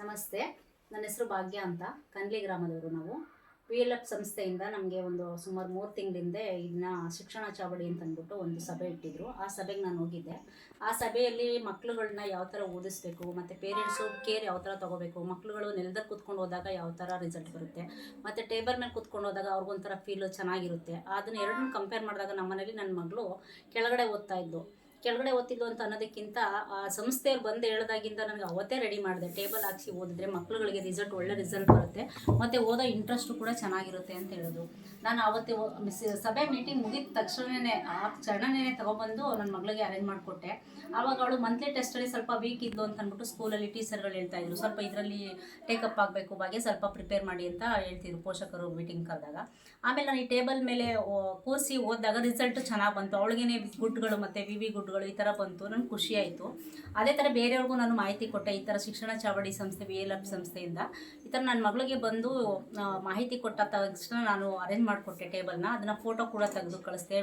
ನಮಸ್ತೆ. ನನ್ನ ಹೆಸರು ಭಾಗ್ಯ ಅಂತ. ಕನ್ಲಿ ಗ್ರಾಮದವರು ನಾವು. ವಿ ಎಲ್ ಎಫ್ ಸಂಸ್ಥೆಯಿಂದ ನಮಗೆ ಒಂದು ಸುಮಾರು ಮೂರು ತಿಂಗಳಿಂದ ಇದನ್ನ ಶಿಕ್ಷಣ ಚಾವಡಿ ಅಂತ ಅಂದ್ಬಿಟ್ಟು ಒಂದು ಸಭೆ ಇಟ್ಟಿದ್ರು. ಆ ಸಭೆಗೆ ನಾನು ಹೋಗಿದ್ದೆ. ಆ ಸಭೆಯಲ್ಲಿ ಮಕ್ಳುಗಳನ್ನ ಯಾವ ಥರ ಓದಿಸ್ಬೇಕು, ಮತ್ತು ಪೇರೆಂಟ್ಸು ಕೇರ್ ಯಾವ ಥರ ತೊಗೋಬೇಕು ಮಕ್ಕಳುಗಳು ನೆಲದಲ್ಲಿ ಕೂತ್ಕೊಂಡು ಹೋದಾಗ ಯಾವ ಥರ ರಿಸಲ್ಟ್ ಬರುತ್ತೆ, ಮತ್ತು ಟೇಬಲ್ ಮೇಲೆ ಕೂತ್ಕೊಂಡು ಹೋದಾಗ ಅವ್ರಿಗೊಂಥರ ಫೀಲು ಚೆನ್ನಾಗಿರುತ್ತೆ. ಅದನ್ನ ಎರಡನ್ನೂ ಕಂಪೇರ್ ಮಾಡಿದಾಗ ನಮ್ಮನೇಲಿ ನನ್ನ ಮಗಳು ಕೆಳಗಡೆ ಓದ್ತಾ ಇದ್ದು ಕೆಳಗಡೆ ಓದ್ತಿದ್ಲು ಅಂತ ಅನ್ನೋದಕ್ಕಿಂತ, ಆ ಸಂಸ್ಥೆಯವ್ರು ಬಂದು ಹೇಳ್ದಾಗಿಂದ ನನಗೆ ಅವತ್ತೇ ರೆಡಿ ಮಾಡಿದೆ. ಟೇಬಲ್ ಹಾಕ್ಸಿ ಓದಿದ್ರೆ ಮಕ್ಳುಗಳಿಗೆ ರಿಸಲ್ಟ್ ಒಳ್ಳೆ ರಿಸಲ್ಟ್ ಬರುತ್ತೆ. ಮತ್ತು ಓದೋ ಇಂಟ್ರೆಸ್ಟು ಕೂಡ ಚೆನ್ನಾಗಿರುತ್ತೆ ಅಂತ ಹೇಳಿದ್ರು ನಾನು ಅವತ್ತೇ ಸಭೆ ಮೀಟಿಂಗ್ ಮುಗಿದ ತಕ್ಷಣವೇ ಆ ಕ್ಷಣನೇ ತಗೊಬಂದು ನನ್ನ ಮಗಳಿಗೆ ಅರೇಂಜ್ ಮಾಡಿಕೊಟ್ಟೆ. ಆವಾಗ ಅವಳು ಮಂತ್ಲಿ ಟೆಸ್ಟಲ್ಲಿ ಸ್ವಲ್ಪ ವೀಕ್ ಇದ್ಲು ಅಂತ ಅಂದ್ಬಿಟ್ಟು ಸ್ಕೂಲಲ್ಲಿ ಟೀಚರ್ಗಳು ಹೇಳ್ತಾ ಇದ್ರು. ಸ್ವಲ್ಪ ಇದರಲ್ಲಿ ಟೇಕಪ್ ಆಗಬೇಕು ಬಗ್ಗೆ ಸ್ವಲ್ಪ ಪ್ರಿಪೇರ್ ಮಾಡಿ ಅಂತ ಹೇಳ್ತಿದ್ರು ಪೋಷಕರು ಮೀಟಿಂಗ್ ಕರೆದಾಗ. ಆಮೇಲೆ ನಾನು ಈ ಟೇಬಲ್ ಮೇಲೆ ಕೂರಿಸಿ ಓದಿದಾಗ ರಿಸಲ್ಟ್ ಚೆನ್ನಾಗಿ ಬಂತು. ಅವಳಿಗೇನೆ ಗುಡ್ಗಳು ಮತ್ತು ವಿ ವಿ ಗುಡ್ಗಳು ಈ ಥರ ಬಂತು ನನಗೆ ಖುಷಿ ಆಯಿತು. ಅದೇ ಥರ ಬೇರೆಯವ್ರಿಗೂ ನಾನು ಮಾಹಿತಿ ಕೊಟ್ಟೆ, ಈ ಥರ ಶಿಕ್ಷಣ ಚಾವಡಿ ಸಂಸ್ಥೆ ವಿ ಎಲ್ ಎಫ್ ಸಂಸ್ಥೆಯಿಂದ. ಈ ಥರ ನನ್ನ ಮಗಳಿಗೆ ಬಂದು ಮಾಹಿತಿ ಕೊಟ್ಟ ತಕ್ಷಣ ನಾನು ಅರೇಂಜ್ ಮಾಡಿಕೊಟ್ಟೆ ಟೇಬಲ್ನ ಅದನ್ನು ಫೋಟೋ ಕೂಡ ತೆಗೆದು ಕಳಿಸ್ದೆ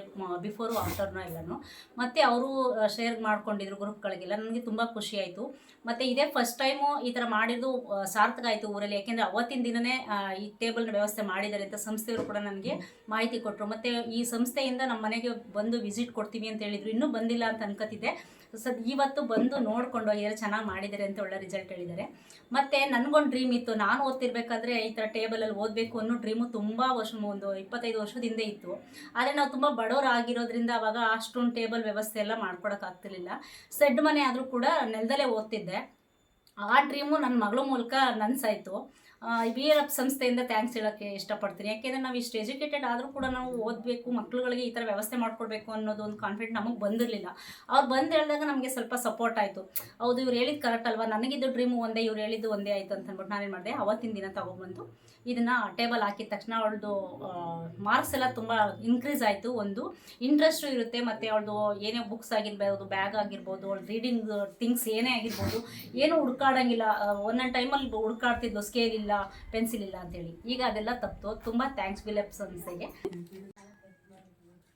ಬಿಫೋರು ಆಫ್ಟರ್ನು ಎಲ್ಲನೂ. ಮತ್ತು ಅವರು ಶೇರ್ ಮಾಡ್ಕೊಂಡಿದ್ರು ಗ್ರೂಪ್ಗಳಿಗೆಲ್ಲ ನನಗೆ ತುಂಬ ಖುಷಿ ಆಯಿತು. ಮತ್ತು ಇದೇ ಫಸ್ಟ್ ಟೈಮು ಈ ಥರ ಮಾಡಿದ್ದು ಸಾರ್ಥಕ ಆಯಿತು ಊರಲ್ಲಿ. ಯಾಕೆಂದರೆ ಅವತ್ತಿನ ದಿನವೇ ಈ ಟೇಬಲ್ನ ವ್ಯವಸ್ಥೆ ಮಾಡಿದ್ದಾರೆ ಅಂತ ಸಂಸ್ಥೆಯವರು ಕೂಡ ನನಗೆ ಮಾಹಿತಿ ಕೊಟ್ಟರು ಮತ್ತು ಈ ಸಂಸ್ಥೆಯಿಂದ ನಮ್ಮ ಮನೆಗೆ ಬಂದು ವಿಸಿಟ್ ಕೊಡ್ತೀವಿ ಅಂತ ಹೇಳಿದರು. ಇನ್ನೂ ಬಂದಿಲ್ಲ ಅಂತ ಅನ್ಕೋತಿದ್ದೆ. ಸದ್ ಇವತ್ತು ಬಂದು ನೋಡ್ಕೊಂಡು ಹೋಗಿದ್ದಾರೆ ಚೆನ್ನಾಗಿ ಮಾಡಿದ್ದಾರೆ ಅಂತ ಒಳ್ಳೆ ರಿಸಲ್ಟ್ ಹೇಳಿದ್ದಾರೆ. ಮತ್ತು ನನಗೊಂದು ಡ್ರೀಮ್ ಇತ್ತು. ನಾನು ಓದ್ತಿರ್ಬೇಕಾದ್ರೆ ಈ ಥರ ಟೇಬಲಲ್ಲಿ ಓದಬೇಕು ಅನ್ನೋ ಡ್ರೀಮು ತುಂಬ ವರ್ಷ, ಒಂದು ಇಪ್ಪತ್ತೈದು ವರ್ಷದಿಂದ ಇತ್ತು. ಆದರೆ ನಾವು ತುಂಬ ಬಡವರಾಗಿರೋದ್ರಿಂದ ಅವಾಗ ಅಷ್ಟೊಂದು ಟೇಬಲ್ ವ್ಯವಸ್ಥೆ ಎಲ್ಲ ಮಾಡ್ಕೊಡೋಕ್ಕಾಗ್ತಿರ್ಲಿಲ್ಲ ಸೆಡ್ ಮನೆ ಆದರೂ ಕೂಡ ನೆಲದಲ್ಲೇ ಓದ್ತಿದ್ದೆ. ಆ ಡ್ರೀಮು ನನ್ನ ಮಗಳ ಮೂಲಕ ನನ್ಸಾಯಿತು. ಬಿ ಎಲ್ ಎಫ್ ಸಂಸ್ಥೆಯಿಂದ ಥ್ಯಾಂಕ್ಸ್ ಹೇಳೋಕ್ಕೆ ಇಷ್ಟಪಡ್ತೀನಿ. ಯಾಕೆಂದರೆ ನಾವು ಇಷ್ಟು ಎಜುಕೇಟೆಡ್ ಆದರೂ ಕೂಡ ನಾವು ಓದಬೇಕು, ಮಕ್ಳುಗಳಿಗೆ ಈ ಥರ ವ್ಯವಸ್ಥೆ ಮಾಡಿಕೊಡ್ಬೇಕು ಅನ್ನೋದು ಒಂದು ಕಾನ್ಫಿಡೆಂಟ್ ನಮಗೆ ಬಂದಿರಲಿಲ್ಲ. ಅವ್ರು ಬಂದು ಹೇಳಿದಾಗ ನಮಗೆ ಸ್ವಲ್ಪ ಸಪೋರ್ಟ್ ಆಯಿತು. ಹೌದು, ಇವ್ರು ಹೇಳಿದ್ದು ಕರೆಕ್ಟ್ ಅಲ್ವಾ? ನನಗಿದ್ದು ಡ್ರೀಮು ಒಂದೇ, ಇವ್ರು ಹೇಳಿದ್ದು ಒಂದೇ ಆಯಿತು ಅಂತ ಅಂದ್ಬಿಟ್ಟು ನಾನೇನು ಮಾಡಿದೆ? ಅವತ್ತಿನ ದಿನ ತೊಗೊಂಬಂದು ಇದನ್ನು ಟೇಬಲ್ ಹಾಕಿದ ತಕ್ಷಣ ಅವಳದು ಮಾರ್ಕ್ಸ್ ಎಲ್ಲ ತುಂಬ ಇನ್ಕ್ರೀಸ್ ಆಯಿತು. ಒಂದು ಇಂಟ್ರೆಸ್ಟು ಇರುತ್ತೆ. ಮತ್ತು ಅವಳದು ಏನೇ ಬುಕ್ಸ್ ಆಗಿರ್ಬೋದು ಬ್ಯಾಗ್ ಆಗಿರ್ಬೋದು, ಅವಳು ರೀಡಿಂಗ್ ಥಿಂಗ್ಸ್ ಏನೇ ಆಗಿರ್ಬೋದು, ಏನೂ ಹುಡ್ಕಾಡಂಗಿಲ್ಲ. ಒಂದೊಂದು ಟೈಮಲ್ಲಿ ಹುಡುಕಾಡ್ತಿದ್ದು ಸ್ಕೇಲ್ ಇಲ್ಲ ಪೆನ್ಸಿಲ್ ಇಲ್ಲ ಅಂತೇಳಿ. ಈಗ ಅದೆಲ್ಲ ತಪ್ಪು ತುಂಬ ಥ್ಯಾಂಕ್ಸ್ ಬಿಲೆಪ್ ಸಂಸ್ಥೆಗೆ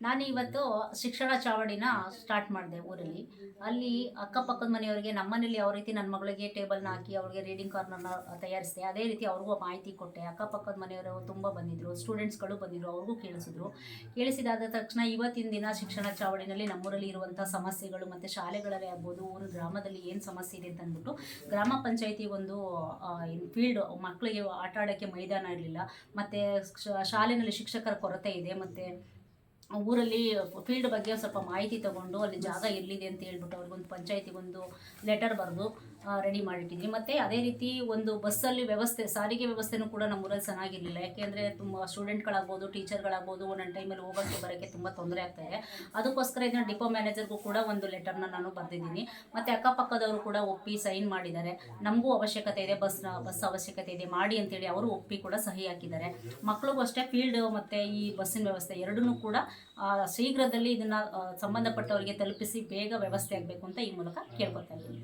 ನಾನು ಇವತ್ತು ಶಿಕ್ಷಣ ಚಾವಡಿನ ಸ್ಟಾರ್ಟ್ ಮಾಡಿದೆ ಊರಲ್ಲಿ. ಅಲ್ಲಿ ಅಕ್ಕಪಕ್ಕದ ಮನೆಯವರಿಗೆ ನಮ್ಮ ಮನೇಲಿ ಯಾವ ರೀತಿ ನನ್ನ ಮಗಳಿಗೆ ಟೇಬಲ್ನ ಹಾಕಿ ಅವ್ರಿಗೆ ರೀಡಿಂಗ್ ಕಾರ್ನರ್ನ ತಯಾರಿಸಿದೆ. ಅದೇ ರೀತಿ ಅವ್ರಿಗೂ ಮಾಹಿತಿ ಕೊಟ್ಟೆ. ಅಕ್ಕಪಕ್ಕದ ಮನೆಯವರು ತುಂಬ ಬಂದಿದ್ದರು ಸ್ಟೂಡೆಂಟ್ಸ್ಗಳು ಬಂದಿದ್ದರು ಅವ್ರಿಗೂ ಕೇಳಿಸಿದ್ರು. ಕೇಳಿಸಿದಾದ ತಕ್ಷಣ ಇವತ್ತಿನ ದಿನ ಶಿಕ್ಷಣ ಚಾವಡಿನಲ್ಲಿ ನಮ್ಮೂರಲ್ಲಿ ಇರುವಂಥ ಸಮಸ್ಯೆಗಳು ಮತ್ತು ಶಾಲೆಗಳಲ್ಲೇ ಆಗ್ಬೋದು, ಊರು ಗ್ರಾಮದಲ್ಲಿ ಏನು ಸಮಸ್ಯೆ ಇದೆ ಅಂತ ಅಂದ್ಬಿಟ್ಟು ಗ್ರಾಮ ಪಂಚಾಯಿತಿ ಒಂದು ಫೀಲ್ಡ್ ಮಕ್ಕಳಿಗೆ ಆಟ ಆಡೋಕ್ಕೆ ಮೈದಾನ ಇರಲಿಲ್ಲ. ಮತ್ತು ಶಾಲೆಯಲ್ಲಿ ಶಿಕ್ಷಕರ ಕೊರತೆ ಇದೆ. ಮತ್ತು ಊರಲ್ಲಿ ಫೀಲ್ಡ್ ಬಗ್ಗೆ ಸ್ವಲ್ಪ ಮಾಹಿತಿ ತಗೊಂಡು ಅಲ್ಲಿ ಜಾಗ ಎಲ್ಲಿದೆ ಅಂತ ಹೇಳ್ಬಿಟ್ಟು ಅವ್ರಿಗೊಂದು ಪಂಚಾಯತಿಗೊಂದು ಲೆಟರ್ ಬರೆದು ರೆಡಿ ಮಾಡಿಟ್ಟಿದ್ವಿ. ಮತ್ತು ಅದೇ ರೀತಿ ಒಂದು ಬಸ್ಸಲ್ಲಿ ವ್ಯವಸ್ಥೆ, ಸಾರಿಗೆ ವ್ಯವಸ್ಥೆನೂ ಕೂಡ ನಮ್ಮೂರಲ್ಲಿ ಚೆನ್ನಾಗಿರಲಿಲ್ಲ. ಯಾಕೆಂದರೆ ತುಂಬ ಸ್ಟೂಡೆಂಟ್ಗಳಾಗ್ಬೋದು ಟೀಚರ್ಗಳಾಗ್ಬೋದು ಒಂದೊಂದು ಟೈಮಲ್ಲಿ ಹೋಗೋಕ್ಕೆ ಬರೋಕ್ಕೆ ತುಂಬ ತೊಂದರೆ ಆಗ್ತಾಯಿದೆ ಅದಕ್ಕೋಸ್ಕರ ಇದನ್ನ ಡಿಪೋ ಮ್ಯಾನೇಜರ್ಗೂ ಕೂಡ ಒಂದು ಲೆಟರ್ನ ನಾನು ಬರೆದಿದ್ದೀನಿ. ಮತ್ತು ಅಕ್ಕಪಕ್ಕದವರು ಕೂಡ ಒಪ್ಪಿ ಸೈನ್ ಮಾಡಿದ್ದಾರೆ. ನಮಗೂ ಅವಶ್ಯಕತೆ ಇದೆ ಬಸ್ನ ಬಸ್ ಅವಶ್ಯಕತೆ ಇದೆ, ಮಾಡಿ ಅಂತೇಳಿ ಅವರು ಒಪ್ಪಿ ಕೂಡ ಸಹಿ ಹಾಕಿದ್ದಾರೆ. ಮಕ್ಕಳಿಗೂ ಅಷ್ಟೇ ಫೀಲ್ಡ್ ಮತ್ತು ಈ ಬಸ್ಸಿನ ವ್ಯವಸ್ಥೆ ಎರಡನ್ನೂ ಕೂಡ ಶೀಘ್ರದಲ್ಲಿ ಇದನ್ನು ಸಂಬಂಧಪಟ್ಟವರಿಗೆ ತಲುಪಿಸಿ ಬೇಗ ವ್ಯವಸ್ಥೆ ಆಗಬೇಕು ಅಂತ ಈ ಮೂಲಕ ಕೇಳ್ಕೊತಾ ಇದ್ದೀನಿ.